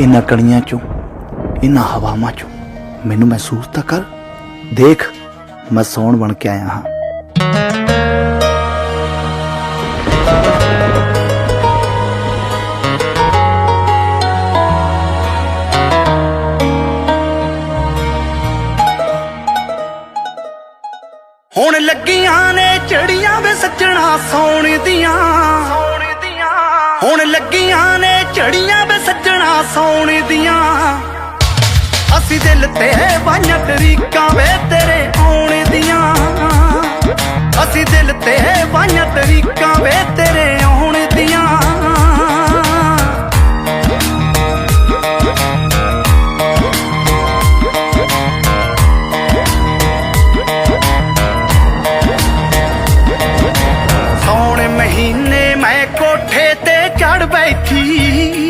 ਇਹਨਾਂ ਕਣੀਆਂ ਚੋਂ ਇਹਨਾਂ ਹਵਾਵਾਂ ਚੋਂ ਮੈਨੂੰ ਮਹਿਸੂਸ ਤਾਂ ਕਰ। ਦੇਖ ਮੈਂ ਸੌਣ ਬਣ ਕੇ ਆਇਆ ਹਾਂ। ਹੁਣ ਲੱਗੀਆਂ ਨੇ ਚੜੀਆਂ ਵੇ ਸੱਜਣਾ ਸੌਣ ਦੀਆਂ। ਸੌਣ ਦੀਆਂ। ਹੁਣ ਲੱਗੀਆਂ ਨੇ ਚੜੀਆਂ ਵੇ ਸੌਣ ਦੀਆਂ। ਅਸੀਂ ਦਿਲ ਤੇ ਵਾਈਆਂ ਤਰੀਕਾਂ ਵੇ ਤੇਰੇ ਆਉਣ ਦੀਆਂ। ਅਸੀਂ ਦਿਲ ਤੇ ਵਾਈਆਂ ਤਰੀਕਾਂ ਵੇ ਤੇਰੇ ਆਉਣ ਦੀਆਂ। ਸੌਣ ਮਹੀਨੇ ਮੈਂ ਕੋਠੇ ਤੇ ਚੜ ਬੈਠੀ।